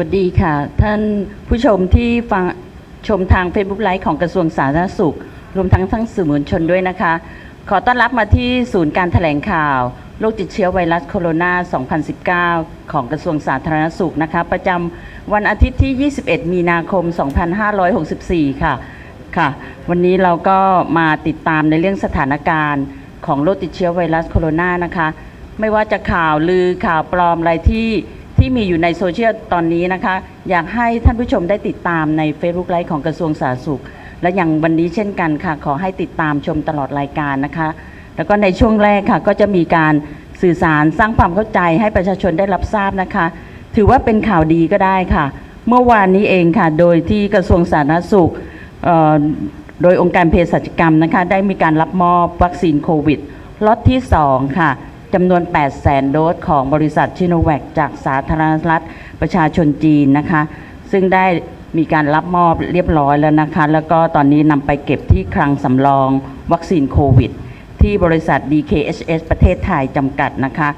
วัสดีค่ะ ท่านผู้ชมที่ฟังชมทาง Facebook ไลฟ์ของกระทรวงสาธารณสุข รวมทั้งทั้งสื่อมวลชนด้วยนะคะ ขอต้อนรับมาที่ศูนย์การแถลงข่าวโรคติดเชื้อไวรัสโคโรนา 2019 ของกระทรวงสาธารณสุขนะคะ ประจำวันอาทิตย์ที่ 21 มีนาคม 2564 ค่ะค่ะ วันนี้เราก็มาติดตามในเรื่องสถานการณ์ของโรคติดเชื้อไวรัสโคโรนานะคะ ไม่ว่าจะข่าวลือข่าวปลอมอะไรที่ ที่มีอยู่ในโซเชียลตอนนี้นะคะ อยากให้ท่านผู้ชมได้ติดตามใน Facebook ไลฟ์ของกระทรวงสาธารณสุข และอย่างวันนี้เช่นกันค่ะ ขอให้ติดตามชมตลอดรายการนะคะ แล้วก็ในช่วงแรกค่ะ ก็จะมีการสื่อสารสร้างความเข้าใจให้ประชาชนได้รับทราบนะคะ ถือว่าเป็นข่าวดีก็ได้ค่ะ เมื่อวานนี้เองค่ะ โดยที่กระทรวงสาธารณสุขโดยองค์การเภสัชกรรมนะคะ ได้มีการรับมอบวัคซีนโควิดล็อตที่ 2 ค่ะ จำนวน8 0 0แสนโดสของบริษัทชิโนแวคจากสาธารณรัฐประชาชนจีนนะคะ ซึ่งได้มีการรับมอบเรียบร้อยแล้วนะคะ แล้วก็ตอนนี้นำไปเก็บที่คลังสำรองวัคซีนโควิด ที่บริษัท DKHS ประเทศไทยจำกัดนะคะ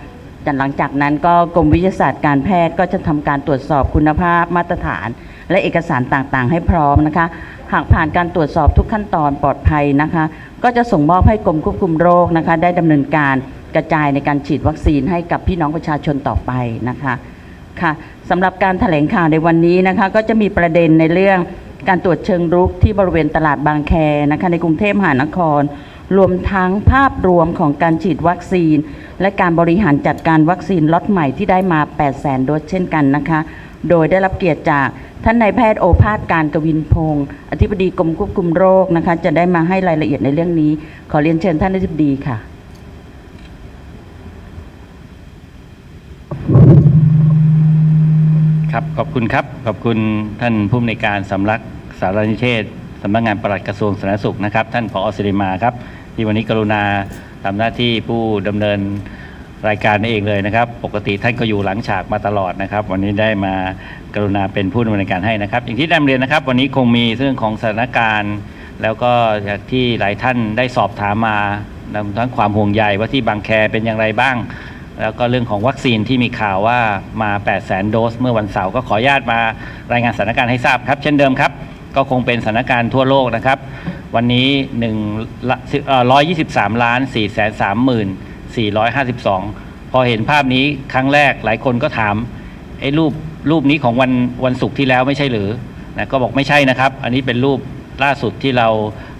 แต่หลังจากนั้นก็กรมวิทยาศาสตร์การแพทย์ก็จะทำการตรวจสอบคุณภาพมาตรฐาน และเอกสารต่างๆ ให้พร้อมนะคะ หากผ่านการตรวจสอบทุกขั้นตอนปลอดภัยนะคะ ก็จะส่งมอบให้กรมควบคุมโรคนะคะ ได้ดำเนินการ กระจายในการฉีดวัคซีนให้กับพี่น้องประชาชนต่อไปนะคะค่ะสำหรับการแถลงข่าวในวันนี้นะคะก็จะมีประเด็นในเรื่องการตรวจเชิงรุกที่บริเวณตลาดบางแคนะคะในกรุงเทพมหานคร รวมทั้งภาพรวมของการฉีดวัคซีน และการบริหารจัดการวัคซีนล็อตใหม่ที่ได้มา 8 0 0แสนโดสเช่นกันนะคะ โดยได้รับเกียรติจากท่านนายแพทย์โอภาสการกวินพงศ์อธิบดีกรมควบคุมโรคนะคะจะได้มาให้รายละเอียดในเรื่องนี้ ขอเรียนเชิญท่านอธิบดีค่ะ ครับขอบคุณครับ ขอบคุณท่านผู้อำนวยการสำนักสารนิเทศสำนักงานปลัดกระทรวงสาธารณสุขนะครับ ท่านผอศิริมาครับที่วันนี้กรุณาทำหน้าที่ผู้ดำเนินรายการเองเลยนะครับ ปกติท่านก็อยู่หลังฉากมาตลอดนะครับ วันนี้ได้มากรุณาเป็นผู้ดำเนินการให้นะครับ อย่างที่นำเรียนนะครับ วันนี้คงมีเรื่องของสถานการณ์ แล้วก็จากที่หลายท่านได้สอบถามมาทั้งความห่วงใยว่าที่บางแคเป็นอย่างไรบ้าง แล้วก็เรื่องของวัคซีนที่มีข่าวว่ามา 8 0 0 0 0 0 โดส เมื่อวันเสาร์ก็ขออนุญาตมารายงานสถานการณ์ให้ทราบครับ เช่นเดิมครับ ก็คงเป็นสถานการณ์ทั่วโลกนะครับ วันนี้1ละเอ่อ123 ล้าน 4 3 4 5 2 พอเห็นภาพนี้ครั้งแรกหลายคนก็ถามไอ้รูปรูปนี้ของวันวันศุกร์ที่แล้วไม่ใช่หรือนะก็บอกไม่ใช่นะครับ อันนี้เป็นรูปล่าสุดที่เรา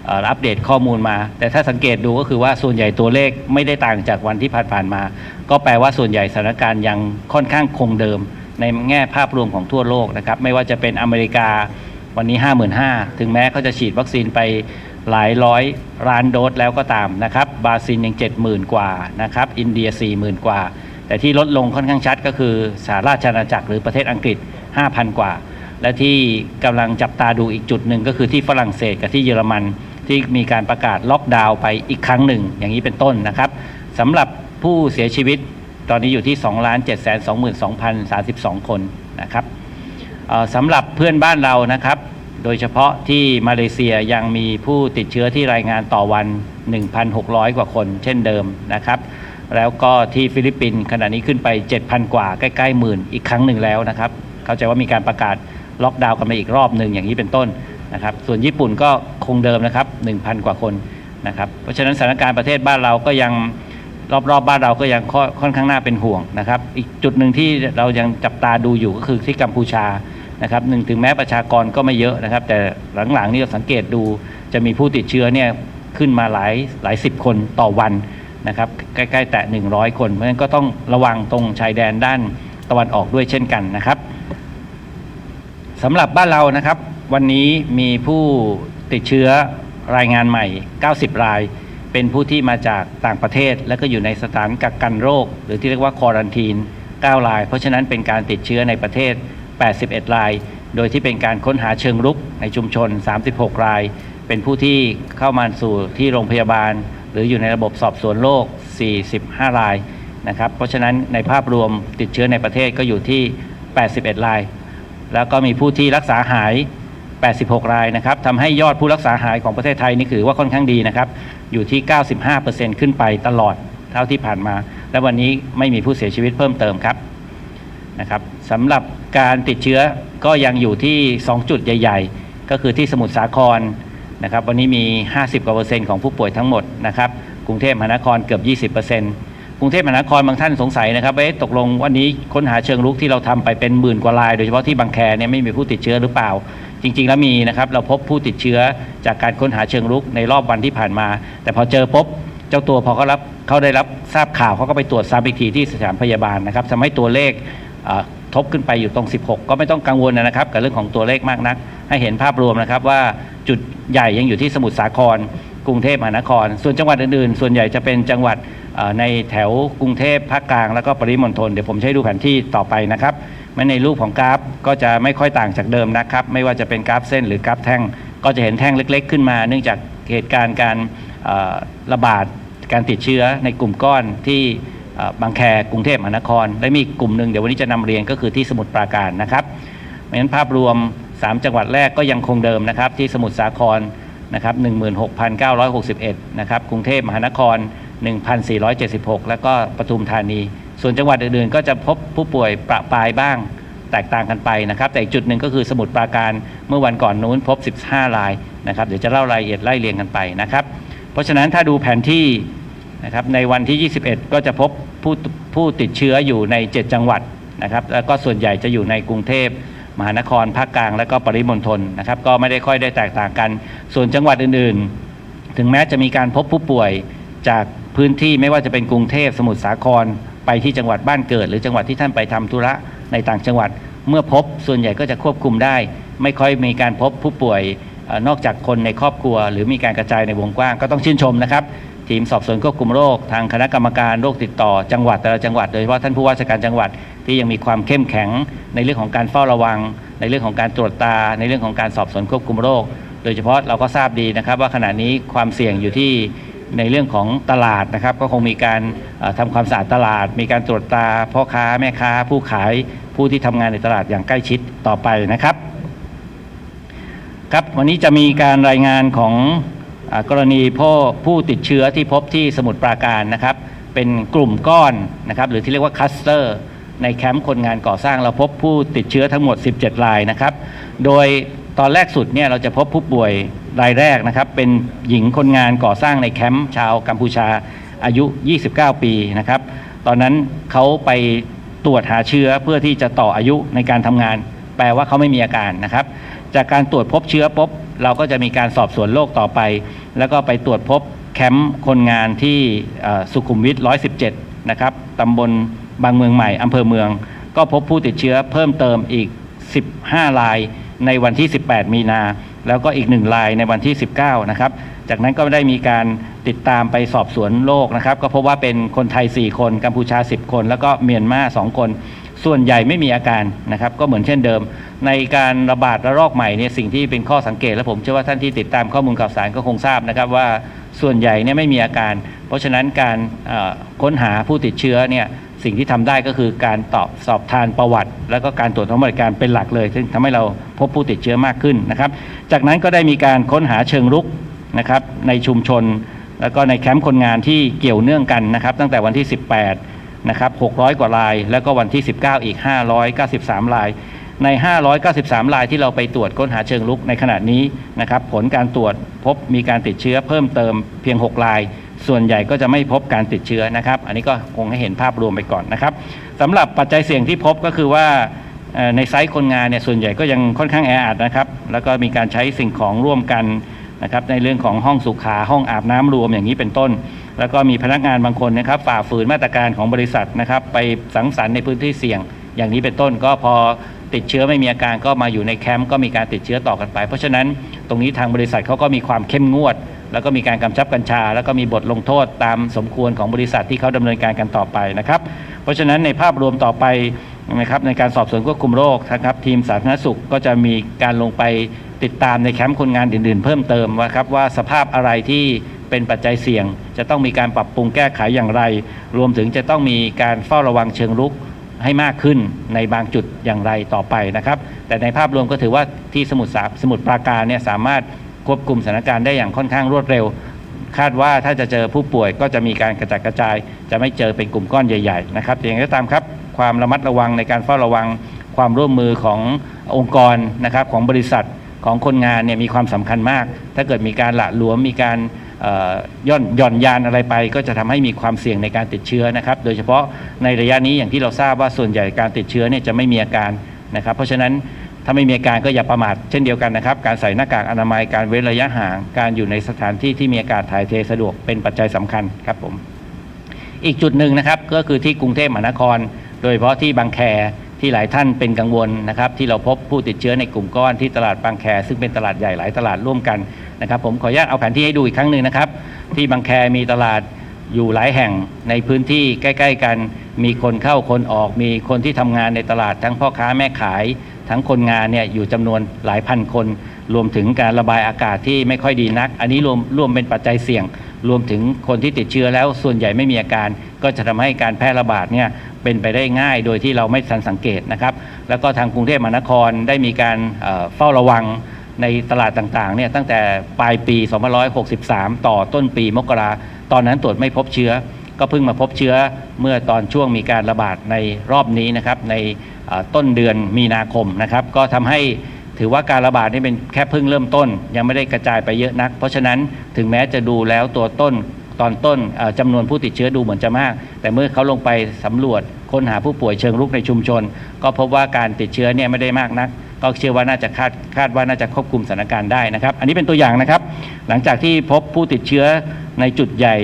อัปเดตข้อมูลมา แต่ถ้าสังเกตดูก็คือว่าส่วนใหญ่ตัวเลขไม่ได้ต่างจากวันที่ผ่านๆมา ก็แปลว่าส่วนใหญ่สถานการณ์ยังค่อนข้างคงเดิม ในแง่ภาพรวมของทั่วโลกนะครับไม่ว่าจะเป็นอเมริกาวันนี้ 55,000 ถึงแม้เขาจะฉีดวัคซีนไปหลายร้อยล้านโดสแล้วก็ตามนะครับบราซิลยัง 70,000 กว่านะครับอินเดีย 40,000 กว่า แต่ที่ลดลงค่อนข้างชัดก็คือสหราชอาณาจักรหรือประเทศอังกฤษ 5,000 กว่า และที่กำลังจับตาดูอีกจุดหนึ่งก็คือที่ฝรั่งเศสกับที่เยอรมัน ที่มีการประกาศล็อกดาวน์ไปอีกครั้งหนึ่ง อย่างนี้เป็นต้นนะครับสำหรับผู้เสียชีวิตตอนนี้อยู่ที่ 2 7 2 2 0 3 2 คนนะครับเอ่อสำหรับเพื่อนบ้านเรานะครับ โดยเฉพาะที่มาเลเซียยังมีผู้ติดเชื้อที่รายงานต่อวัน 1,600 กว่าคนเช่นเดิมนะครับ แล้วก็ที่ฟิลิปปินส์ขณะนี้ขึ้นไป 7,000 กว่าใกล้ๆหมื่นอีกครั้งหนึ่งแล้วนะครับ เข้าใจว่ามีการประกาศล็อกดาวน์กันมาอีกรอบหนึ่งอย่างนี้เป็นต้น นะครับ ส่วนญี่ปุ่นก็คงเดิมนะครับ 1,000 กว่าคนนะครับ เพราะฉะนั้นสถานการณ์ประเทศบ้านเราก็ยังรอบๆบบ้านเราก็ยังค่อนค่อนข้างน่าเป็นห่วงนะครับ อีกจุดหนึ่งที่เรายังจับตาดูอยู่ก็คือที่กัมพูชานะครับหนึ่งถึงแม้ประชากรก็ไม่เยอะนะครับ แต่หลังๆนี่เราสังเกตดูจะมีผู้ติดเชื้อเนี่ยขึ้นมาหลายหลายสิบคนต่อวันนะครับใกล้ๆ แตะ 100 คน เพราะฉะนั้นก็ต้องระวังตรงชายแดนด้านตะวันออกด้วยเช่นกันนะครับสำหรับบ้านเรานะครับ วันนี้มีผู้ติดเชื้อรายงานใหม่ 90 ราย เป็นผู้ที่มาจากต่างประเทศ และก็อยู่ในสถานกักกันโรค หรือที่เรียกว่าควอรันทีน 9 ราย เพราะฉะนั้นเป็นการติดเชื้อในประเทศ 81 ราย โดยที่เป็นการค้นหาเชิงรุกในชุมชน 36 ราย เป็นผู้ที่เข้ามาสู่ที่โรงพยาบาล หรืออยู่ในระบบสอบสวนโรค 45 รายนะครับ เพราะฉะนั้นในภาพรวมติดเชื้อในประเทศก็อยู่ที่ 81 ราย แล้วก็มีผู้ที่รักษาหาย 86 รายนะครับทำให้ยอดผู้รักษาหายของประเทศไทยนี่คือว่าค่อนข้างดีนะครับ อยู่ที่ 95%ขึ้นไปตลอดเท่าที่ผ่านมา และวันนี้ไม่มีผู้เสียชีวิตเพิ่มเติมครับนะครับสำหรับการติดเชื้อก็ยังอยู่ที่ 2 จุดใหญ่ ๆ ก็คือที่สมุทรสาครนะครับ วันนี้มี 50กว่าเปอร์เซ็นต์ของผู้ป่วยทั้งหมดนะครับ กรุงเทพมหานครเกือบ 20เปอร์เซ็นต์กรุงเทพมหานครบางท่านสงสัยนะครับว่าเอ๊ะตกลงวันนี้ค้นหาเชิงรุกที่เราทำไปเป็นหมื่นกว่าราย โดยเฉพาะที่บางแคเนี่ยไม่มีผู้ติดเชื้อหรือเปล่า จริง ๆ แล้วมีนะครับเราพบผู้ติดเชื้อจากการค้นหาเชิงรุกในรอบวันที่ผ่านมา แต่พอเจอพบเจ้าตัวพอเขารับเขาได้รับทราบข่าวเขาก็ไปตรวจซ้ำอีกทีที่สถานพยาบาลนะครับทำให้ตัวเลขทบขึ้นไปอยู่ตรง 16 ก็ไม่ต้องกังวลนะครับ กับเรื่องของตัวเลขมากนัก ให้เห็นภาพรวมนะครับว่าจุดใหญ่ยังอยู่ที่สมุทรสาคร กรุงเทพมหานคร ส่วนจังหวัดอื่นๆ ส่วนใหญ่จะเป็นจังหวัด ในแถวกรุงเทพภาคกลางแล้วก็ปริมณฑลเดี๋ยวผมให้ดูแผนที่ต่อไปนะครับไม่ในรูปของกราฟก็จะไม่ค่อยต่างจากเดิมนะครับ ไม่ว่าจะเป็นกราฟเส้นหรือกราฟแท่ง ก็จะเห็นแท่งเล็ก ๆ ขึ้นมา เนื่องจากเหตุการณ์การระบาดการติดเชื้อในกลุ่มก้อนที่บางแคกรุงเทพมหานคร และมีกลุ่มหนึ่งเดี๋ยววันนี้จะนำเรียนก็คือที่สมุทรปราการนะครับเพราะฉะนั้นภาพรวม 3 จังหวัดแรกก็ยังคงเดิมนะครับ ที่สมุทรสาครนะครับ16,961 นะครับกรุงเทพมหานคร 1,476 แล้วก็ปทุมธานี ส่วนจังหวัดอื่นๆ ก็จะพบผู้ป่วยประปรายบ้างแตกต่างกันไปนะครับ แต่อีกจุดหนึ่งก็คือสมุทรปราการเมื่อวันก่อนนู้นพบ 15 รายนะครับ เดี๋ยวจะเล่ารายละเอียดไล่เรียงกันไปนะครับ เพราะฉะนั้นถ้าดูแผนที่นะครับในวันที่ 21 ก็จะพบผู้ผู้ติดเชื้ออยู่ใน 7 จังหวัดนะครับแล้วก็ส่วนใหญ่จะอยู่ในกรุงเทพมหานครภาคกลาง และก็ปริมณฑลนะครับ ก็ไม่ได้ค่อยได้แตกต่างกัน ส่วนจังหวัดอื่นๆ ถึงแม้จะมีการพบผู้ป่วยจาก พื้นที่ไม่ว่าจะเป็นกรุงเทพสมุทรสาครไปที่จังหวัดบ้านเกิด หรือจังหวัดที่ท่านไปทำธุระในต่างจังหวัด เมื่อพบส่วนใหญ่ก็จะควบคุมได้ ไม่ค่อยมีการพบผู้ป่วยนอกจากคนในครอบครัว หรือมีการกระจายในวงกว้างก็ต้องชื่นชมนะครับ ทีมสอบสวนควบคุมโรค ทางคณะกรรมการโรคติดต่อจังหวัดแต่ละจังหวัดโดยเฉพาะท่านผู้ว่าราชการจังหวัดที่ยังมีความเข้มแข็ง ในเรื่องของการเฝ้าระวัง ในเรื่องของการตรวจตา ในเรื่องของการสอบสวนควบคุมโรค โดยเฉพาะเราก็ทราบดีนะครับว่าขณะนี้ความเสี่ยงอยู่ที่ ในเรื่องของตลาดนะครับ ก็คงมีการเอ่อทำความสะอาดตลาด มีการตรวจตาพ่อค้าแม่ค้า ผู้ขายผู้ที่ทำงานในตลาดอย่างใกล้ชิดต่อไปนะครับครับวันนี้จะมีการรายงานของอกรณีผู้ผู้ติดเชื้อที่พบที่สมุทรปราการนะครับ เป็นกลุ่มก้อนนะครับ หรือที่เรียกว่าคัสเตอร์ในแคมป์คนงานก่อสร้างเราพบผู้ติดเชื้อทั้งหมด 17 รายนะครับ โดย ตอนแรกสุดเนี่ยเราจะพบผู้ป่วยรายแรกนะครับ เป็นหญิงคนงานก่อสร้างในแคมป์ชาวกัมพูชาอายุ 29 ปีนะครับ ตอนนั้นเขาไปตรวจหาเชื้อเพื่อที่จะต่ออายุในการทำงาน แปลว่าเขาไม่มีอาการนะครับ จากการตรวจพบเชื้อปุ๊บเราก็จะมีการสอบสวนโรคต่อไป แล้วก็ไปตรวจพบแคมป์คนงานที่สุขุมวิท 117 นะครับตำบลบางเมืองใหม่อำเภอเมือง ก็พบผู้ติดเชื้อเพิ่มเติมอีก 15 ราย ในวันที่ 18 มีนา แล้วก็อีกหนึ่งรายในวันที่ 19 นะครับ จากนั้นก็ได้มีการติดตามไปสอบสวนโรคนะครับ ก็พบว่าเป็นคนไทย 4 คน กัมพูชา 10 คน แล้วก็เมียนมา 2 คน ส่วนใหญ่ไม่มีอาการนะครับ ก็เหมือนเช่นเดิม ในการระบาดระลอกใหม่เนี่ยสิ่งที่เป็นข้อสังเกต และผมเชื่อว่าท่านที่ติดตามข้อมูลข่าวสารก็คงทราบนะครับว่าส่วนใหญ่เนี่ยไม่มีอาการ เพราะฉะนั้นการค้นหาผู้ติดเชื้อเนี่ย สิ่งที่ทำได้ก็คือการตอบสอบทานประวัติ แล้วก็การตรวจท้องบริการเป็นหลักเลย ซึ่งทำให้เราพบผู้ติดเชื้อมากขึ้นนะครับ จากนั้นก็ได้มีการค้นหาเชิงรุกนะครับในชุมชน แล้วก็ในแคมป์คนงานที่เกี่ยวเนื่องกันนะครับ ตั้งแต่วันที่ 18นะครับ600 กว่าราย แล้วก็วันที่ 19 อีก 593รายใน 593 รายที่เราไปตรวจค้นหาเชิงลุกในขณะนี้นะครับ ผลการตรวจพบมีการติดเชื้อเพิ่มเติมเพียง 6 ราย ส่วนใหญ่ก็จะไม่พบการติดเชื้อนะครับ อันนี้ก็คงให้เห็นภาพรวมไปก่อนนะครับสำหรับปัจจัยเสี่ยงที่พบก็คือว่าในไซต์คนงานเนี่ยส่วนใหญ่ก็ยังค่อนข้างแออัดนะครับ แล้วก็มีการใช้สิ่งของร่วมกันนะครับในเรื่องของห้องสุขาห้องอาบน้ำรวมอย่างนี้เป็นต้น แล้วก็มีพนักงานบางคนนะครับฝ่าฝืนมาตรการของบริษัทนะครับ ไปสังสรรค์ในพื้นที่เสี่ยง อย่างนี้เป็นต้น ก็พอติดเชื้อไม่มีอาการก็มาอยู่ในแคมป์ก็มีการติดเชื้อต่อกันไป เพราะฉะนั้นตรงนี้ทางบริษัทเขาก็มีความเข้มงวด แล้วก็มีการกำชับกัญชา แล้วก็มีบทลงโทษตามสมควรของบริษัทที่เขาดำเนินการกันต่อไปนะครับ เพราะฉะนั้นในภาพรวมต่อไปนะครับในการสอบสวนควบคุมโรคนะครับทีมสาธารณสุขก็จะมีการลงไปติดตามในแคมป์คนงานอื่นๆ เพิ่มเติมว่าครับว่าสภาพอะไรที่เป็นปัจจัยเสี่ยง จะต้องมีการปรับปรุงแก้ไขอย่างไร รวมถึงจะต้องมีการเฝ้าระวังเชิงรุกให้มากขึ้นในบางจุดอย่างไรต่อไปนะครับ แต่ในภาพรวมก็ถือว่าที่สมุทรสาสมุทรปราการเนี่ยสามารถ ควบคุมสถานการณ์ได้อย่างค่อนข้างรวดเร็ว คาดว่าถ้าจะเจอผู้ป่วยก็จะมีการกระจัดกระจาย จะไม่เจอเป็นกลุ่มก้อนใหญ่ๆนะครับอย่างไรก็ตามครับความระมัดระวังในการเฝ้าระวังความร่วมมือขององค์กรนะครับของบริษัทของคนงานเนี่ยมีความสำคัญมาก ถ้าเกิดมีการละหลวมมีการย่อนหย่อนยานอะไรไป ก็จะทำให้มีความเสี่ยงในการติดเชื้อนะครับ โดยเฉพาะในระยะนี้อย่างที่เราทราบว่าส่วนใหญ่การติดเชื้อเนี่ยจะไม่มีอาการนะครับ เพราะฉะนั้น ถ้าไม่มีอาการก็อย่าประมาทเช่นเดียวกันนะครับ การใส่หน้ากากอนามัยการเว้นระยะห่าง การอยู่ในสถานที่ที่มีอากาศถ่ายเทสะดวกเป็นปัจจัยสำคัญครับผม อีกจุดหนึ่งนะครับก็คือที่กรุงเทพมหานคร โดยเฉพาะที่บางแคที่หลายท่านเป็นกังวลนะครับ ที่เราพบผู้ติดเชื้อในกลุ่มก้อนที่ตลาดบางแค ซึ่งเป็นตลาดใหญ่หลายตลาดร่วมกันนะครับ ผมขออนุญาตเอาแผนที่ให้ดูอีกครั้งหนึ่งนะครับ ที่บางแคมีตลาดอยู่หลายแห่งในพื้นที่ใกล้ ๆ กัน มีคนเข้าคนออกมีคนที่ทำงานในตลาดทั้งพ่อค้าแม่ขาย ทั้งคนงานเนี่ยอยู่จำนวนหลายพันคน รวมถึงการระบายอากาศที่ไม่ค่อยดีนัก อันนี้รวมรวมเป็นปัจจัยเสี่ยง รวมถึงคนที่ติดเชื้อแล้วส่วนใหญ่ไม่มีอาการ ก็จะทำให้การแพร่ระบาดเนี่ยเป็นไปได้ง่ายโดยที่เราไม่ทันสังเกตนะครับแล้วก็ทางกรุงเทพมหานครได้มีการเอ่อเฝ้าระวังในตลาดต่างๆเนี่ยตั้งแต่ปลายปี 2563 ต่อต้นปีมกราตอนนั้นตรวจไม่พบเชื้อ ก็เพิ่งมาพบเชื้อเมื่อตอนช่วงมีการระบาดในรอบนี้นะครับในต้นเดือนมีนาคมนะครับก็ทำให้ถือว่าการระบาดนี่เป็นแค่เพิ่งเริ่มต้น ยังไม่ได้กระจายไปเยอะนัก เพราะฉะนั้นถึงแม้จะดูแล้วตัวต้นตอนต้นเอ่อจำนวนผู้ติดเชื้อดูเหมือนจะมาก แต่เมื่อเขาลงไปสำรวจค้นหาผู้ป่วยเชิงรุกในชุมชน ก็พบว่าการติดเชื้อเนี่ยไม่ได้มากนัก ก็เชื่อว่าน่าจะคาดคาดว่าน่าจะควบคุมสถานการณ์ได้นะครับ อันนี้เป็นตัวอย่างนะครับ หลังจากที่พบผู้ติดเชื้อในจุดใหญ่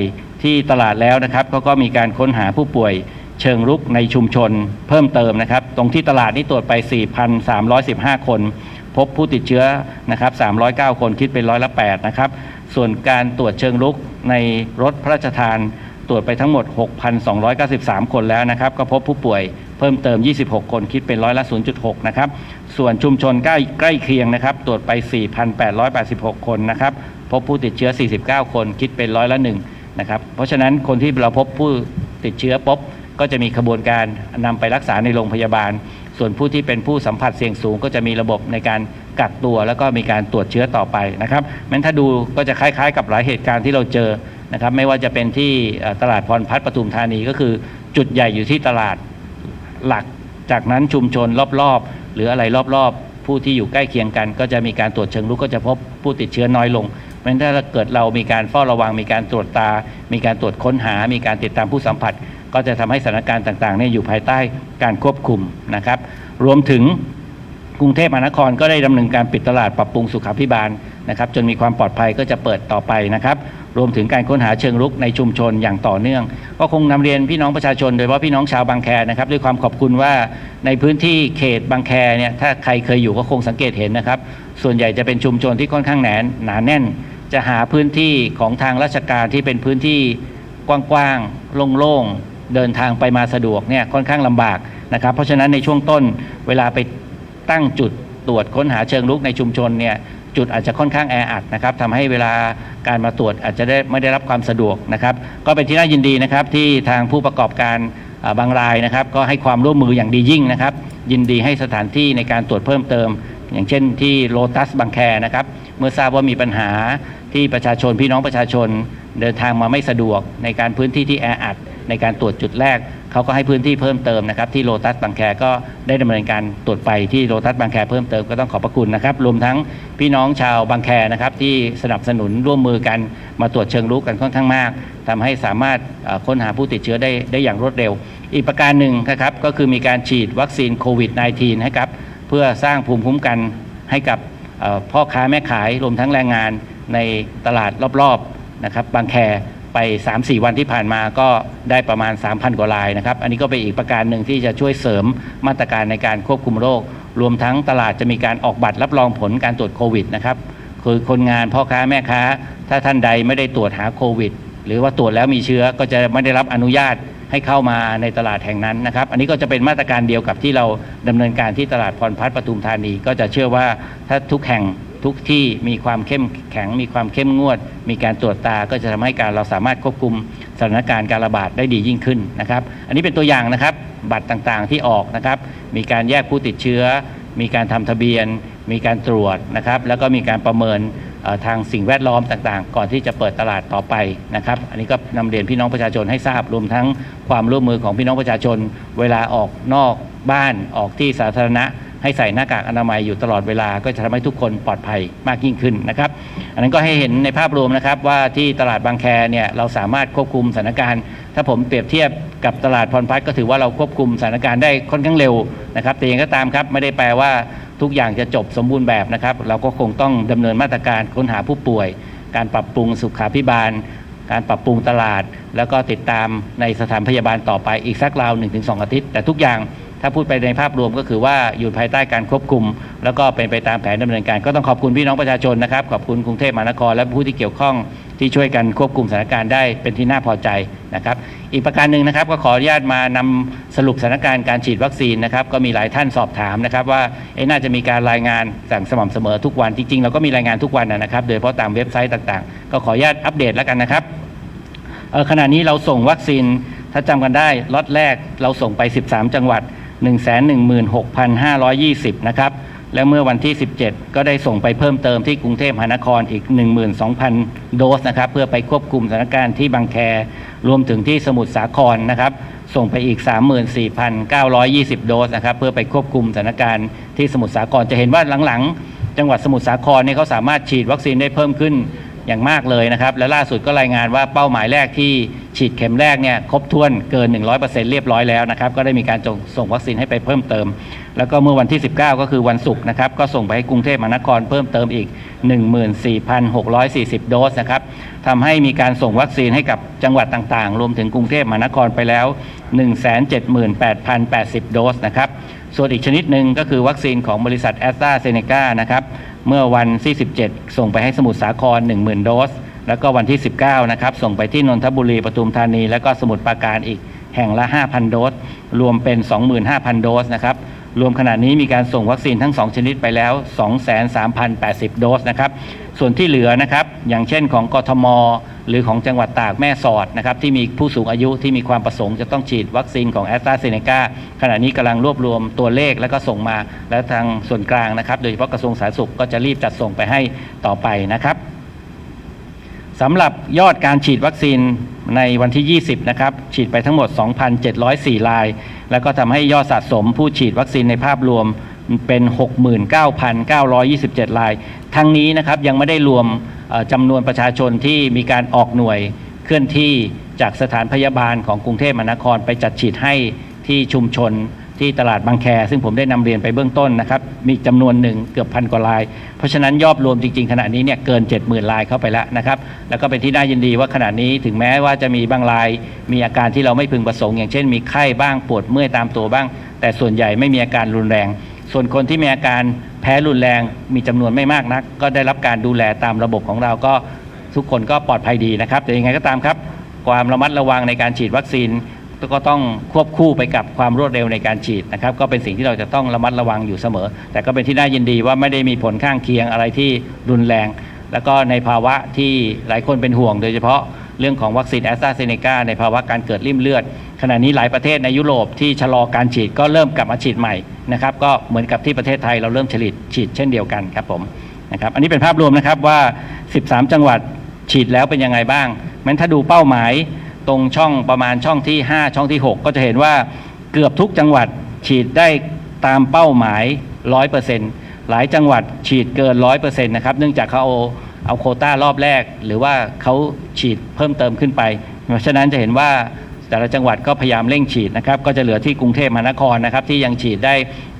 ที่ตลาดแล้วนะครับก็ก็มีการค้นหาผู้ป่วยเชิงรุกในชุมชนเพิ่มเติมนะครับ ตรงที่ตลาดนี่ตรวจไป 4,315 คน พบผู้ติดเชื้อนะครับ 309 คนคิดเป็นร้อยละ8นะครับ ส่วนการตรวจเชิงรุกในรถพระราชทานตรวจไปทั้งหมด 6,293 คนแล้วนะครับ ก็พบผู้ป่วยเพิ่มเติม 26 คนคิดเป็นร้อยละ 0.6 นะครับ ส่วนชุมชนใกล้ใกล้เคียงนะครับ ตรวจไป 4,886 คนนะครับ พบผู้ติดเชื้อ 49 คนคิดเป็นร้อยละ 1 นะครับเพราะฉะนั้นคนที่เราพบผู้ติดเชื้อพบก็จะมีขบวนการนำไปรักษาในโรงพยาบาล ส่วนผู้ที่เป็นผู้สัมผัสเสี่ยงสูง ก็จะมีระบบในการกักตัว แล้วก็มีการตรวจเชื้อต่อไปนะครับงั้นถ้าดูก็จะคล้ายๆ กับหลายเหตุการณ์ที่เราเจอนะครับไม่ว่าจะเป็นที่ตลาดพรพัฒน์ปทุมธานีก็คือจุดใหญ่อยู่ที่ตลาดหลัก จากนั้นชุมชนรอบๆ หรืออะไรรอบๆ ผู้ที่อยู่ใกล้เคียงกัน ก็จะมีการตรวจเชิงลุกก็จะพบผู้ติดเชื้อน้อยลง เพราะฉะนั้นถ้าเกิดเรามีการเฝ้าระวัง มีการตรวจตา มีการตรวจค้นหา มีการติดตามผู้สัมผัส ก็จะทำให้สถานการณ์ต่างๆเนี่ยอยู่ภายใต้การควบคุมนะครับ รวมถึงกรุงเทพมหานครก็ได้ดำเนินการปิดตลาดปรับปรุงสุขาภิบาลนะครับ จนมีความปลอดภัยก็จะเปิดต่อไปนะครับ รวมถึงการค้นหาเชิงรุกในชุมชนอย่างต่อเนื่อง ก็คงนำเรียนพี่น้องประชาชน โดยเฉพาะพี่น้องชาวบางแคนะครับ ด้วยความขอบคุณว่าในพื้นที่เขตบางแคเนี่ยถ้าใครเคยอยู่ก็คงสังเกตเห็นนะครับ ส่วนใหญ่จะเป็นชุมชนที่ค่อนข้างแหนนหนาแน่น จะหาพื้นที่ของทางราชการที่เป็นพื้นที่กว้างๆโล่งๆเดินทางไปมาสะดวกเนี่ยค่อนข้างลำบากนะครับ เพราะฉะนั้นในช่วงต้นเวลาไปตั้งจุดตรวจค้นหาเชิงรุกในชุมชนเนี่ยจุดอาจจะค่อนข้างแออัดนะครับทำให้เวลาการมาตรวจอาจจะได้ไม่ได้รับความสะดวกนะครับ ก็เป็นที่น่ายินดีนะครับที่ทางผู้ประกอบการบางรายนะครับ ก็ให้ความร่วมมืออย่างดียิ่งนะครับ ยินดีให้สถานที่ในการตรวจเพิ่มเติม อย่างเช่นที่โลตัสบางแคนะครับ เมื่อทราบว่ามีปัญหาที่ประชาชนพี่น้องประชาชนเดินทางมาไม่สะดวกในการพื้นที่ที่แออัดในการตรวจจุดแรก เขาก็ให้พื้นที่เพิ่มเติมนะครับ ที่โลตัสบางแคก็ได้ดำเนินการตรวจไปที่โลตัสบางแคเพิ่มเติมก็ต้องขอบพระคุณนะครับ รวมทั้งพี่น้องชาวบางแคนะครับที่สนับสนุนร่วมมือกันมาตรวจเชิงรุกกันค่อนข้างมากทำให้สามารถค้นหาผู้ติดเชื้อได้ได้อย่างรวดเร็ว อีกประการหนึ่งนะครับก็คือมีการฉีดวัคซีนโควิด -19 ให้ครับ เพื่อสร้างภูมิคุ้มกันให้กับพ่อค้าแม่ขายรวมทั้งแรงงานในตลาดรอบๆนะครับบางแคไป 3-4 วันที่ผ่านมาก็ได้ประมาณ 3,000 กว่ารายนะครับ อันนี้ก็เป็นอีกประการหนึ่งที่จะช่วยเสริมมาตรการในการควบคุมโรค รวมทั้งตลาดจะมีการออกบัตรรับรองผลการตรวจโควิดนะครับคือคนงานพ่อค้าแม่ค้า ถ้าท่านใดไม่ได้ตรวจหาโควิด หรือว่าตรวจแล้วมีเชื้อก็จะไม่ได้รับอนุญาต ให้เข้ามาในตลาดแห่งนั้นนะครับ อันนี้ก็จะเป็นมาตรการเดียวกับที่เราดำเนินการที่ตลาดพรพัฒน์ปทุมธานี ก็จะเชื่อว่าถ้าทุกแห่งทุกที่มีความเข้มแข็ง มีความเข้มงวด มีการตรวจตาก็จะทำให้การเราสามารถควบคุมสถานการณ์การระบาดได้ดียิ่งขึ้นนะครับ อันนี้เป็นตัวอย่างนะครับ บัตรต่างๆที่ออกนะครับ มีการแยกผู้ติดเชื้อ มีการทำทะเบียน มีการตรวจนะครับ แล้วก็มีการประเมิน ทางสิ่งแวดล้อมต่างๆ ก่อนที่จะเปิดตลาดต่อไปนะครับ อันนี้ก็นำเรียนพี่น้องประชาชนให้ทราบรวมทั้งความร่วมมือของพี่น้องประชาชน เวลาออกนอกบ้านออกที่สาธารณะ ให้ใส่หน้ากากอนามัยอยู่ตลอดเวลาก็จะทำให้ทุกคนปลอดภัยมากยิ่งขึ้นนะครับ อันนั้นก็ให้เห็นในภาพรวมนะครับว่าที่ตลาดบางแคเนี่ยเราสามารถควบคุมสถานการณ์ ถ้าผมเปรียบเทียบกับตลาดพรพัฒก็ถือว่าเราควบคุมสถานการณ์ได้ค่อนข้างเร็วนะครับแต่อย่างก็ตามครับไม่ได้แปลว่า ทุกอย่างจะจบสมบูรณ์แบบนะครับ เราก็คงต้องดำเนินมาตรการค้นหาผู้ป่วย การปรับปรุงสุขาพิบาล การปรับปรุงตลาด แล้วก็ติดตามในสถานพยาบาลต่อไปอีกสักราว 1-2 อาทิตย์ แต่ทุกอย่างถ้าพูดไปในภาพรวมก็คือว่าอยู่ภายใต้การควบคุม แล้วก็เป็นไปตามแผนดำเนินการก็ต้องขอบคุณพี่น้องประชาชนนะครับขอบคุณกรุงเทพมหานครและผู้ที่เกี่ยวข้อง ที่ช่วยกันควบคุมสถานการณ์ได้เป็นที่น่าพอใจนะครับ อีกประการหนึ่งนะครับก็ขออนุญาตมานำสรุปสถานการณ์การฉีดวัคซีนนะครับก็มีหลายท่านสอบถามนะครับว่าเอ๊น่าจะมีการรายงานสั่งสม่ำเสมอทุกวันจริงๆเราก็มีรายงานทุกวันนะครับ โดยเฉพาะตามเว็บไซต์ต่างๆ ก็ขออนุญาตอัปเดตแล้วกันนะครับเออขณะนี้เราส่งวัคซีนถ้าจำกันได้ล็อตแรกเราส่งไป 13 จังหวัด 116,520 นะครับ และเมื่อวันที่ 17 ก็ได้ส่งไปเพิ่มเติมที่กรุงเทพมหานครอีก 12,000 โดสนะครับ เพื่อไปควบคุมสถานการณ์ที่บางแค รวมถึงที่สมุทรสาครนะครับ ส่งไปอีก 34,920 โดสนะครับ เพื่อไปควบคุมสถานการณ์ที่สมุทรสาคร จะเห็นว่าหลังๆ จังหวัดสมุทรสาครเนี่ยเขาสามารถฉีดวัคซีนได้เพิ่มขึ้น อย่างมากเลยนะครับ และล่าสุดก็รายงานว่าเป้าหมายแรกที่ฉีดเข็มแรกเนี่ยครบถ้วนเกิน 100%เรียบร้อยแล้วนะครับ ก็ได้มีการส่งวัคซีนให้ไปเพิ่มเติม แล้วก็เมื่อวันที่ 19 ก็คือวันศุกร์นะครับ ก็ส่งไปให้กรุงเทพมหานครเพิ่มเติมอีก 14,640 โดสนะครับทำให้มีการส่งวัคซีนให้กับจังหวัดต่างๆ รวมถึงกรุงเทพมหานครไปแล้ว 178,080 โดสนะครับ ส่วนอีกชนิดหนึ่งก็คือวัคซีนของบริษัทแอสตราเซเนกานะครับ เมื่อวันที่ 17 ส่งไปให้สมุทรสาคร 10,000 โดส แล้วก็วันที่ 19 นะครับ ส่งไปที่นนทบุรีปทุมธานี แล้วก็สมุทรปราการอีกแห่งละ 5,000 โดส รวมเป็น 25,000 โดสนะครับ รวมขณะนี้มีการส่งวัคซีนทั้ง 2 ชนิดไปแล้ว 23,080 โดสนะครับ ส่วนที่เหลือนะครับ อย่างเช่นของกทม หรือของจังหวัดตากแม่สอดนะครับที่มีผู้สูงอายุที่มีความประสงค์จะต้องฉีดวัคซีนของแอสตราเซเนกาขณะนี้กำลังรวบรวมตัวเลขแล้วก็ส่งมา แล้วทางส่วนกลางนะครับ โดยเฉพาะกระทรวงสาธารณสุขก็จะรีบจัดส่งไปให้ต่อไปนะครับสำหรับยอดการฉีดวัคซีนในวันที่ 20 นะครับ ฉีดไปทั้งหมด 2,704 ราย แล้วก็ทำให้ยอดสะสมผู้ฉีดวัคซีนในภาพรวมเป็น 69,927 ราย ทั้งนี้นะครับยังไม่ได้รวมจำนวนประชาชนที่มีการออกหน่วยเคลื่อนที่จากสถานพยาบาลของกรุงเทพมหานครไปจัดฉีดให้ที่ชุมชนที่ตลาดบางแค ซึ่งผมได้นำเรียนไปเบื้องต้นนะครับ มีจำนวนหนึ่งเกือบพันกว่าลาย เพราะฉะนั้นยอดรวมจริงๆ ขณะนี้เนี่ยเกิน 70,000ลายเข้าไปแล้วนะครับ แล้วก็เป็นที่น่ายินดีว่าขณะนี้ถึงแม้ว่าจะมีบางราย มีอาการที่เราไม่พึงประสงค์ อย่างเช่น มีไข้บ้างปวดเมื่อยตามตัวบ้าง แต่ส่วนใหญ่ไม่มีอาการรุนแรง ส่วนคนที่มีอาการ แพ้รุนแรงมีจำนวนไม่มากนัก ก็ได้รับการดูแลตามระบบของเราก็ทุกคนก็ปลอดภัยดีนะครับ แต่ยังไงก็ตามครับ ความระมัดระวังในการฉีดวัคซีนก็ต้องควบคู่ไปกับความรวดเร็วในการฉีดนะครับ ก็เป็นสิ่งที่เราจะต้องระมัดระวังอยู่เสมอ แต่ก็เป็นที่น่ายินดีว่าไม่ได้มีผลข้างเคียงอะไรที่รุนแรง แล้วก็ในภาวะที่หลายคนเป็นห่วง โดยเฉพาะ เรื่องของวัคซีนแอสตราเซเนกาในภาวะการเกิดริ่มเลือด ขณะนี้หลายประเทศในยุโรปที่ชะลอการฉีดก็เริ่มกลับมาฉีดใหม่นะครับก็เหมือนกับที่ประเทศไทยเราเริ่มฉลิดฉีดเช่นเดียวกันครับผมนะครับอันนี้เป็นภาพรวมนะครับว่า 13 จังหวัดฉีดแล้วเป็นยังไงบ้างงั้นถ้าดูเป้าหมายตรงช่องประมาณช่องที่ 5 ช่องที่ 6 ก็จะเห็นว่าเกือบทุกจังหวัดฉีดได้ตามเป้าหมาย 100%หลายจังหวัดฉีดเกิน 100%นะครับเนื่องจากเขาเอา เอาโคต้ารอบแรก หรือว่าเขาฉีดเพิ่มเติมขึ้นไป เพราะฉะนั้นจะเห็นว่าแต่ละจังหวัดก็พยายามเร่งฉีดนะครับ ก็จะเหลือที่กรุงเทพมหานครนะครับที่ยังฉีดได้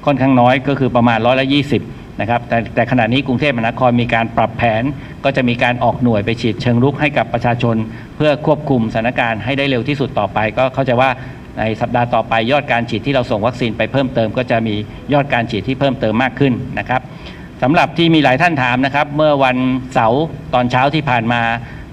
ค่อนข้างน้อยก็คือประมาณร้อยละ20นะครับแต่แต่ขณะนี้กรุงเทพมหานครมีการปรับแผน ก็จะมีการออกหน่วยไปฉีดเชิงรุกให้กับประชาชน เพื่อควบคุมสถานการณ์ให้ได้เร็วที่สุดต่อไป ก็เข้าใจว่าในสัปดาห์ต่อไปยอดการฉีดที่เราส่งวัคซีนไปเพิ่มเติม ก็จะมียอดการฉีดที่เพิ่มเติมมากขึ้นนะครับ สำหรับที่มีหลายท่านถามนะครับ เมื่อวันเสาร์ตอนเช้าที่ผ่านมา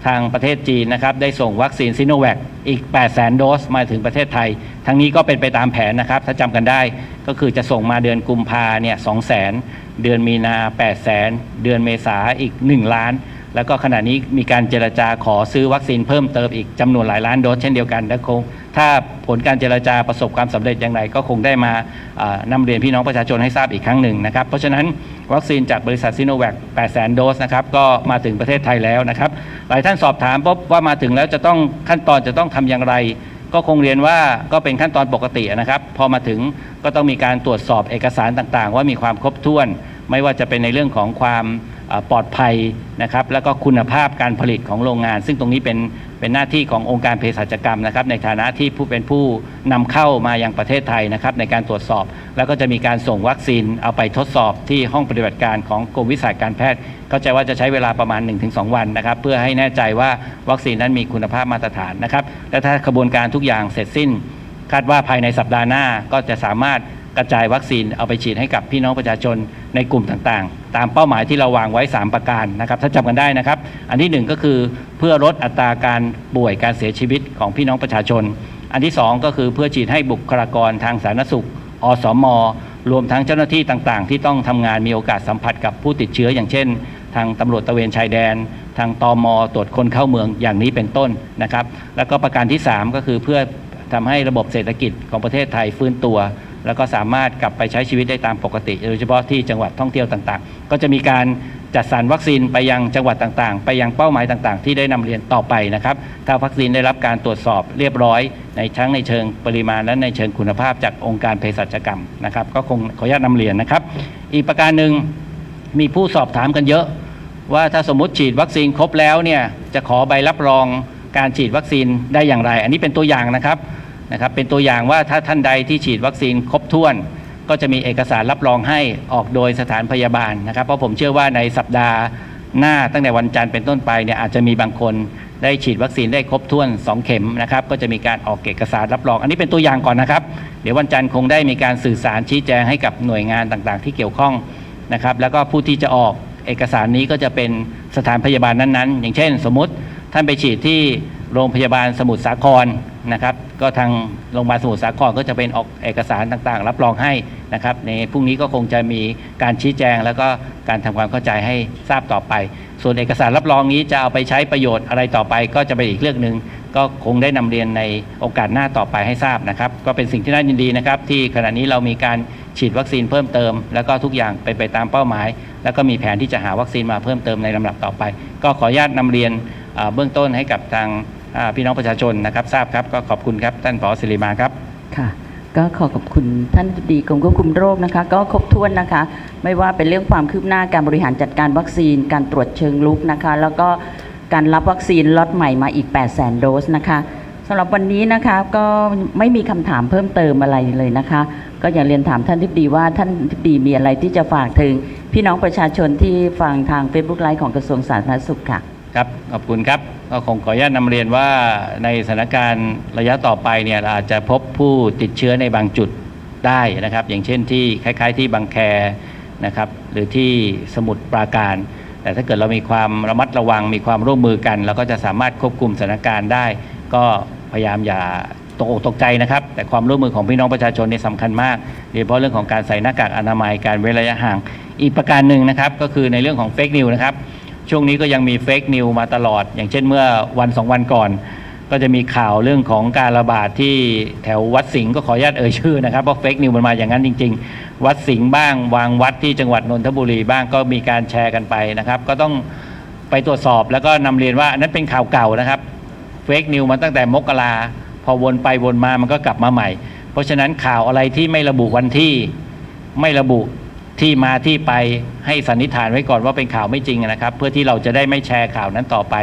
ทางประเทศจีนนะครับได้ส่งวัคซีนซิโนแวคอีก 8 0 0 0 0 0 โดสมาถึงประเทศไทย ทั้งนี้ก็เป็นไปตามแผนนะครับ ถ้าจำกันได้ก็คือจะส่งมาเดือนกุมภาเนี่ย2 0 0 0 0 0 เดือนมีนา 8 0 0 0 0 0 เดือนเมษาอีก 1 ล้าน แล้วก็ขณะนี้มีการเจรจาขอซื้อวัคซีนเพิ่มเติมอีกจำนวนหลายล้านโดสเช่นเดียวกันและคง ถ้าผลการเจรจาประสบความสำเร็จอย่างไร ก็คงได้มาอ่านำเรียนพี่น้องประชาชนให้ทราบอีกครั้งหนึ่งนะครับ เพราะฉะนั้นวัคซีนจากบริษัทซิโนแวค8 0 0 0 0 0โดสนะครับก็มาถึงประเทศไทยแล้วนะครับ หลายท่านสอบถามพบว่ามาถึงแล้วจะต้องขั้นตอนจะต้องทำอย่างไร ก็คงเรียนว่าก็เป็นขั้นตอนปกตินะครับ พอมาถึงก็ต้องมีการตรวจสอบเอกสารต่างๆ ว่ามีความครบถ้วน ไม่ว่าจะเป็นในเรื่องของความ ปลอดภัยนะครับแล้วก็คุณภาพการผลิตของโรงงาน ซึ่งตรงนี้เป็นเป็นหน้าที่ขององค์การเภสัชกรรมนะครับในฐานะที่ผู้เป็นผู้นำเข้ามายังประเทศไทยนะครับในการตรวจสอบ แล้วก็จะมีการส่งวัคซีนเอาไปทดสอบที่ห้องปฏิบัติการของกรมวิชาการแพทย์ เข้าใจว่าจะใช้เวลาประมาณ 1-2 วันนะครับเพื่อให้แน่ใจว่าวัคซีนนั้นมีคุณภาพมาตรฐานนะครับและถ้ากระบวนการทุกอย่างเสร็จสิ้น คาดว่าภายในสัปดาห์หน้าก็จะสามารถกระจายวัคซีนเอาไปฉีดให้กับพี่น้องประชาชน ในกลุ่มต่างๆ ตามเป้าหมายที่เราวางไว้ 3 ประการนะครับ ถ้าจำกันได้นะครับ อันที่ 1 ก็คือเพื่อลดอัตราการป่วยการเสียชีวิตของพี่น้องประชาชน อันที่ 2 ก็คือเพื่อฉีดให้บุคลากรทางสาธารณสุข อสม รวมทั้งเจ้าหน้าที่ต่างๆ ที่ต้องทำงานมีโอกาสสัมผัสกับผู้ติดเชื้ออย่างเช่น ทางตำรวจตะเวนชายแดน ทางตอมตรวจคนเข้าเมืองอย่างนี้เป็นต้นนะครับ แล้วก็ประการที่ 3 ก็คือเพื่อทำให้ระบบเศรษฐกิจของประเทศไทยฟื้นตัว แล้วก็สามารถกลับไปใช้ชีวิตได้ตามปกติ โดยเฉพาะที่จังหวัดท่องเที่ยวต่างๆ ก็จะมีการจัดสรรวัคซีนไปยังจังหวัดต่างๆ ไปยังเป้าหมายต่างๆ ที่ได้นำเรียนต่อไปนะครับ ถ้าวัคซีนได้รับการตรวจสอบเรียบร้อย ในทั้งในเชิงปริมาณและในเชิงคุณภาพจากองค์การเภสัชกรรมนะครับ ก็คงขออนุญาตนำเรียนนะครับ อีกประการหนึ่งมีผู้สอบถามกันเยอะ ว่าถ้าสมมติฉีดวัคซีนครบแล้วเนี่ยจะขอใบรับรองการฉีดวัคซีนได้อย่างไร อันนี้เป็นตัวอย่างนะครับ นะครับเป็นตัวอย่างว่าถ้าท่านใดที่ฉีดวัคซีนครบถ้วน ก็จะมีเอกสารรับรองให้ออกโดยสถานพยาบาลนะครับ เพราะผมเชื่อว่าในสัปดาห์หน้าตั้งแต่วันจันทร์เป็นต้นไปเนี่ยอาจจะมีบางคนได้ฉีดวัคซีนได้ครบถ้วน 2 เข็มนะครับก็จะมีการออกเอกสารรับรอง อันนี้เป็นตัวอย่างก่อนนะครับ เดี๋ยววันจันทร์คงได้มีการสื่อสารชี้แจงให้กับหน่วยงานต่างๆ ที่เกี่ยวข้องนะครับ แล้วก็ผู้ที่จะออกเอกสารนี้ก็จะเป็นสถานพยาบาลนั้นๆ อย่างเช่น สมมติท่านไปฉีดที่โรงพยาบาลสมุทรสาคร นะครับ ก็ทางโรงพยาบาลสมุทรสาครก็จะเป็นออกเอกสารต่างๆ รับรองให้นะครับ ในพรุ่งนี้ก็คงจะมีการชี้แจง แล้วก็การทำความเข้าใจให้ทราบต่อไป ส่วนเอกสารรับรองนี้จะเอาไปใช้ประโยชน์อะไรต่อไป ก็จะเป็นอีกเรื่องหนึ่งก็คงได้นำเรียนในโอกาสหน้าต่อไปให้ทราบนะครับ ก็เป็นสิ่งที่น่ายินดีนะครับที่ขณะนี้เรามีการฉีดวัคซีนเพิ่มเติม แล้วก็ทุกอย่างไปนไปตามเป้าหมาย แล้วก็มีแผนที่จะหาวัคซีนมาเพิ่มเติมในลำดับต่อไป ก็ขออนุญาตนำเรียนเบื้องต้นให้กับทาง พี่น้องประชาชนนะครับทราบครับก็ขอบคุณครับท่านผอศิริมาครับค่ะ ก็ขอขอบคุณท่านดีกรมควบคุมโรคนะคะ ก็ครบถ้วนนะคะ ไม่ว่าเป็นเรื่องความคืบหน้าการบริหารจัดการวัคซีน การตรวจเชิงลุกนะคะ แล้วก็การรับวัคซีนล็อตใหม่มาอีก 8 0 0 0 0โดสนะคะสำหรับวันนี้นะคะก็ไม่มีคำถามเพิ่มเติมอะไรเลยนะคะ ก็อยากเรียนถามท่านทิบดีว่าท่านทิบดีมีอะไรที่จะฝากถึง พี่น้องประชาชนที่ฟังทาง Facebook ไลฟ์ของกระทรวงสาธารณสุขค่ะ ครับขอบคุณครับก็คงขออนุญาตนำเรียนว่าในสถานการณ์ระยะต่อไปเนี่ยเราอาจจะพบผู้ติดเชื้อในบางจุดได้นะครับ อย่างเช่นที่คล้าย ๆ ที่บางแคนะครับหรือที่สมุทรปราการ แต่ถ้าเกิดเรามีความระมัดระวังมีความร่วมมือกันเราก็จะสามารถควบคุมสถานการณ์ได้ ก็พยายามอย่าตกอกตกใจนะครับ แต่ความร่วมมือของพี่น้องประชาชนนี่สำคัญมากโดยเฉพาะเรื่องของการใส่หน้ากากอนามัยการเว้นระยะห่าง อีกประการหนึ่งนะครับก็คือในเรื่องของเฟกนิวนะครับ ช่วงนี้ก็ยังมีเฟกนิวมาตลอด อย่างเช่นเมื่อวันสองวันก่อน ก็จะมีข่าวเรื่องของการระบาดที่แถววัดสิงห์ก็ขออนุญาตเอ่ยชื่อนะครับเพราะเฟกนิวมันมาอย่างนั้นจริง ๆ วัดสิงห์บ้าง วางวัดที่จังหวัดนนทบุรีบ้างก็มีการแชร์กันไปนะครับ ก็ต้องไปตรวจสอบแล้วก็นำเรียนว่านั้นเป็นข่าวเก่านะครับเฟกนิวมาตั้งแต่มกราพอวนไปวนมามันก็กลับมาใหม่ เพราะฉะนั้นข่าวอะไรที่ไม่ระบุวันที่ไม่ระบุ ที่มาที่ไปให้สันนิษฐานไว้ก่อนว่าเป็นข่าวไม่จริงนะครับ เพื่อที่เราจะได้ไม่แชร์ข่าวนั้นต่อไป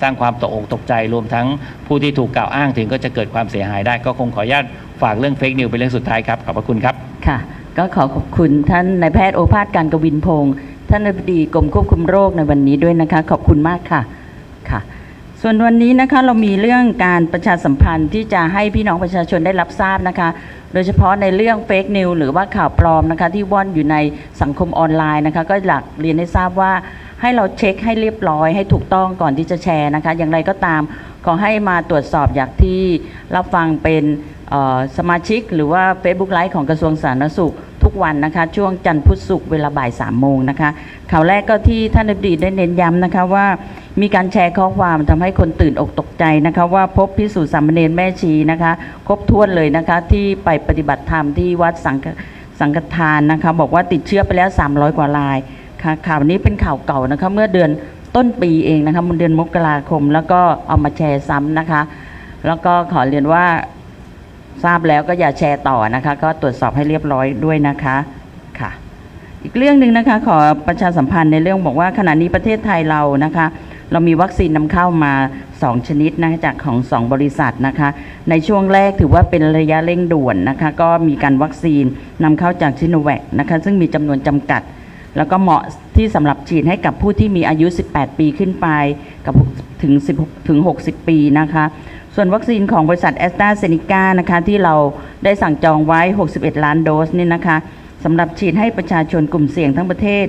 สร้างความตกอกตกใจรวมทั้งผู้ที่ถูกกล่าวอ้างถึงก็จะเกิดความเสียหายได้ ก็คงขออนุญาตฝากเรื่องเฟกนิวเป็นเรื่องสุดท้ายครับขอบพระคุณครับค่ะ ก็ขอขอบคุณท่านนายแพทย์โอภาสการกวินพงศ์ท่านอธิบดีกรมควบคุมโรคในวันนี้ด้วยนะคะ ขอบคุณมากค่ะค่ะ ส่วนวันนี้นะคะเรามีเรื่องการประชาสัมพันธ์ที่จะให้พี่น้องประชาชนได้รับทราบนะคะ โดยเฉพาะในเรื่องเฟกนิวหรือว่าข่าวปลอมนะคะ ที่ว่อนอยู่ในสังคมออนไลน์นะคะ ก็หลักเรียนให้ทราบว่าให้เราเช็คให้เรียบร้อยให้ถูกต้องก่อนที่จะแชร์นะคะ อย่างไรก็ตามขอให้มาตรวจสอบอย่างที่รับฟังเป็น สมาชิกหรือว่า Facebook ไลฟ์ของกระทรวงสาธารณสุขทุกวันนะคะ ช่วงจันทร์พุธศุกร์เวลาบ่ายสามโมงนะคะข่าวแรกก็ที่ท่านอธิบดีได้เน้นย้ำนะคะว่ามีการแชร์ข้อความทำให้คนตื่นอกตกใจนะคะว่าพบพิสูจน์สามเณรแม่ชีนะคะครบถ้วนเลยนะคะที่ไปปฏิบัติธรรมที่วัดสังสังฆทานนะคะบอกว่าติดเชื้อไปแล้ว 300 กว่ารายค่ะข่าวนี้เป็นข่าวเก่านะคะเมื่อเดือนต้นปีเองนะคะมันเดือนมกราคม แล้วก็เอามาแชร์ซ้ำนะคะ แล้วก็ขอเรียนว่า ทราบแล้วก็อย่าแชร์ต่อนะคะ ก็ตรวจสอบให้เรียบร้อยด้วยนะคะค่ะ อีกเรื่องหนึ่งนะคะขอประชาสัมพันธ์ในเรื่องบอกว่าขณะนี้ประเทศไทยเรานะคะ เรามีวัคซีนนำเข้ามา 2 ชนิดนะจากของ 2 บริษัทนะคะ ในช่วงแรกถือว่าเป็นระยะเร่งด่วนนะคะ ก็มีการวัคซีนนำเข้าจากชิโนแวคนะคะ ซึ่งมีจำนวนจำกัด แล้วก็เหมาะที่สำหรับฉีดให้กับผู้ที่มีอายุ 18 ปีขึ้นไปกับถึง16ถึง60 ปีนะคะ ส่วนวัคซีนของบริษัทแอสตราเซเนกานะคะที่เราได้สั่งจองไว้ 61 ล้านโดสนี่นะคะสำหรับฉีดให้ประชาชนกลุ่มเสี่ยงทั้งประเทศ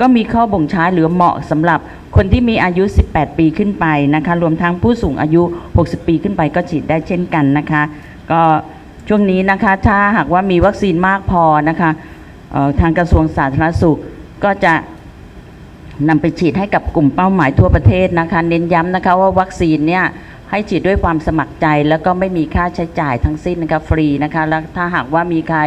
ก็มีข้อบ่งช้าหรือเหมาะสำหรับคนที่มีอายุ 18 ปีขึ้นไปนะคะรวมทั้งผู้สูงอายุ 60 ปีขึ้นไปก็ฉีดได้เช่นกันนะคะก็ช่วงนี้นะคะถ้าหากว่ามีวัคซีนมากพอนะคะทางกระทรวงสาธารณสุขก็จะนำไปฉีดให้กับกลุ่มเป้าหมายทั่วประเทศนะคะ เน้นย้ำนะคะว่าวัคซีนเนี่ย ให้ฉีดด้วยความสมัครใจแล้วก็ไม่มีค่าใช้จ่ายทั้งสิ้นนะคะฟรีนะคะแล้วถ้าหากว่ามีใคร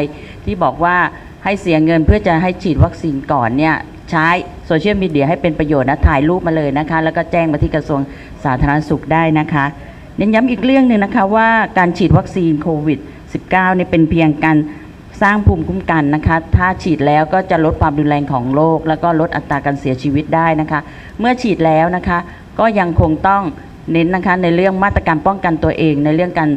ที่บอกว่าให้เสียเงินเพื่อจะให้ฉีดวัคซีนก่อนเนี่ยใช้โซเชียลมีเดียให้เป็นประโยชน์นะถ่ายรูปมาเลยนะคะ แล้วก็แจ้งมาที่กระทรวงสาธารณสุขได้นะคะเน้นย้ำอีกเรื่องหนึ่งนะคะว่าการฉีดวัคซีนโควิด -19 เนี่ยเป็นเพียงการสร้างภูมิคุ้มกันนะคะ ถ้าฉีดแล้วก็จะลดความรุนแรงของโรคแล้วก็ลดอัตราการเสียชีวิตได้นะคะ เมื่อฉีดแล้วนะคะ ก็ยังคงต้อง เน้นนะคะในเรื่องมาตรการป้องกันตัวเอง ในเรื่องการ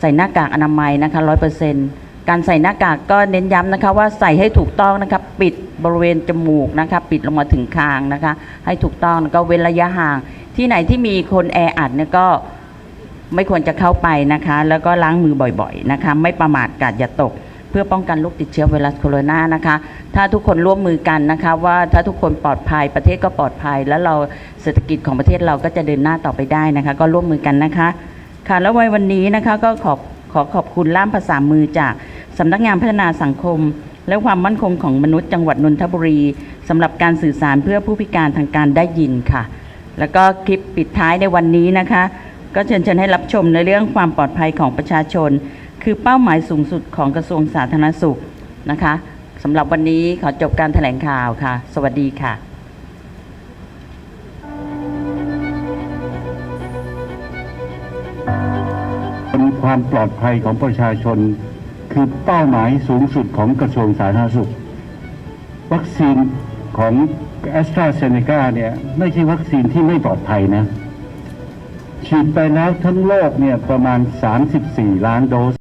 ใส่หน้ากากอนามัยนะคะร้อยเปอร์เซ็นต์การใส่หน้ากากก็เน้นย้ำนะคะว่าใส่ให้ถูกต้องนะคะปิดบริเวณจมูกนะคะปิดลงมาถึงคางนะคะ ให้ถูกต้องแล้วก็เว้นระยะห่าง ที่ไหนที่มีคนแออัดเนี่ยก็ไม่ควรจะเข้าไปนะคะ แล้วก็ล้างมือบ่อยๆนะคะ ไม่ประมาทกาดอย่าตก พื่อป้องกันโรคติดเชื้อไวรัสโคโรนานะคะ ถ้าทุกคนร่วมมือกันนะคะ ว่าถ้าทุกคนปลอดภัยประเทศก็ปลอดภัย แล้วเราเศรษฐกิจของประเทศเราก็จะเดินหน้าต่อไปได้นะคะ ก็ร่วมมือกันนะคะ ค่ะแล้ววันนี้นะคะก็ขอบขอขอบคุณล่ามภาษามือจากสำนักงานพัฒนาสังคม และความมั่นคงของมนุษย์จังหวัดนนทบุรีสำหรับการสื่อสารเพื่อผู้พิการทางการได้ยินค่ะ แล้วก็คลิปปิดท้ายในวันนี้นะคะ ก็เชิญเชิญให้รับชมในเรื่องความปลอดภัยของประชาชน คือเป้าหมายสูงสุดของกระทรวงสาธารณสุขนะคะสำหรับวันนี้ขอจบการแถลงข่าวค่ะ สวัสดีค่ะความปลอดภัยของประชาชน คือเป้าหมายสูงสุดของกระทรวงสาธารณสุข วัคซีนของแอสตราเซเนกาเนี่ยไม่ใช่วัคซีนที่ไม่ปลอดภัยนะฉีดไปแล้วทั้งโลกเนี่ยประมาณ 34 ล้านโดส